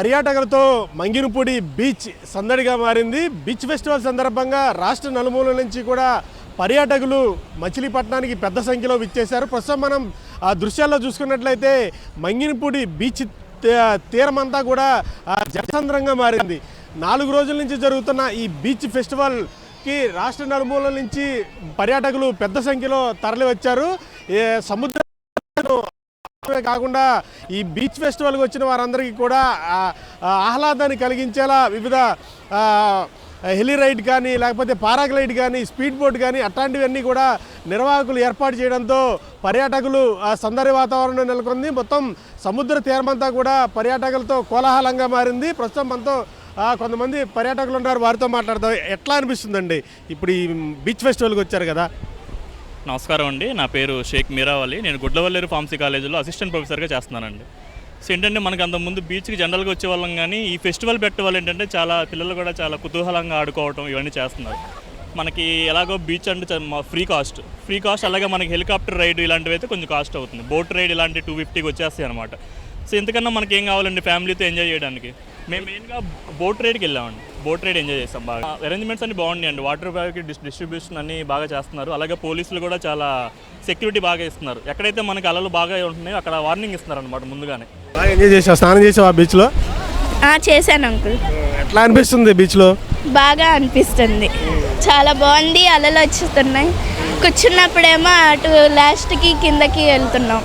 పర్యాటకులతో Manginapudi beach సందడిగా మారింది. Beach festival సందర్భంగా రాష్ట్ర నలుమూలల నుంచి కూడా పర్యాటకులు మచిలీపట్నానికి పెద్ద సంఖ్యలో విచ్చేశారు. ప్రస్తుతం మనం ఆ దృశ్యాల్లో చూసుకున్నట్లయితే మంగినపూడి బీచ్ తీరమంతా కూడా జనసంద్రంగా మారింది. నాలుగు రోజుల నుంచి జరుగుతున్న ఈ బీచ్ ఫెస్టివల్కి రాష్ట్ర నలుమూలల నుంచి పర్యాటకులు పెద్ద సంఖ్యలో తరలి వచ్చారు సముద్ర మాత్రమే కాకుండా ఈ బీచ్ ఫెస్టివల్కి వచ్చిన వారందరికీ కూడా ఆహ్లాదాన్ని కలిగించేలా వివిధ హెలి రైడ్ కానీ లేకపోతే పారాగ్లైడ్ కానీ స్పీడ్ బోట్ కానీ అట్లాంటివన్నీ కూడా నిర్వాహకులు ఏర్పాటు చేయడంతో పర్యాటకులు ఆ వాతావరణం నెలకొంది. మొత్తం సముద్ర తీరమంతా కూడా పర్యాటకులతో కోలాహలంగా మారింది. ప్రస్తుతం మనతో కొంతమంది పర్యాటకులు ఉన్నారు. వారితో మాట్లాడదాం. ఎట్లా అనిపిస్తుందండి? ఇప్పుడు ఈ బీచ్ ఫెస్టివల్కి వచ్చారు కదా. నమస్కారం అండి. నా పేరు షేక్ మీరావలి నేను గుడ్లవల్లేరు ఫార్మసీ కాలేజీలో అసిస్టెంట్ ప్రొఫెసర్గా చేస్తున్నానండి. సో ఏంటంటే మనకు అంతకుముందు ముందు బీచ్కి జనరల్గా వచ్చే వాళ్ళం కానీ ఈ ఫెస్టివల్ పెట్టే వాళ్ళు ఏంటంటే చాలా పిల్లలు కూడా చాలా కుతూహలంగా ఆడుకోవటం ఇవన్నీ చేస్తున్నారు. మనకి ఎలాగో బీచ్ అంటే ఫ్రీ కాస్ట్. ఫ్రీ కాస్ట్ అలాగే మనకి హెలికాప్టర్ రైడ్ ఇలాంటివి అయితే కొంచెం కాస్ట్ అవుతుంది. బోట్ రైడ్ ఇలాంటి టూ ఫిఫ్టీకి వచ్చేస్తాయి అనమాట సో ఇంతకన్నా మనకి ఏం కావాలండి ఫ్యామిలీతో ఎంజాయ్ చేయడానికి? మేము మెయిన్గా బోట్ రైడ్కి వెళ్ళామండి. బోట్ రైడ్ ఎంజాయ్ చేస్తాం బాగా. అరేంజ్మెంట్స్ అన్ని బాగున్నాయండి. వాటర్ బ్యాగ్ డిస్ట్రిబ్యూషన్ అన్ని బాగా చేస్తున్నారు. అలాగే పోలీసులు కూడా చాలా సెక్యూరిటీ బాగా ఇస్తున్నారు. ఎక్కడైతే మనకి అలలు బాగా ఉంటున్నాయో అక్కడ వార్నింగ్ ఇస్తున్నారు అనమాట ముందుగానే. బాగా ఎంజాయ్ చేసావు. స్నానం చేసావు ఆ బీచ్లో? ఆ, చేశాను అంకుల్. ఎట్లా అనిపిస్తుంది బీచ్లో? బాగా అనిపిస్తుంది. చాలా బాగుంది. అలలు వచ్చేస్తున్నాయి. కూర్చున్నప్పుడేమో అటు లాస్ట్కి కిందకి వెళ్తున్నాం.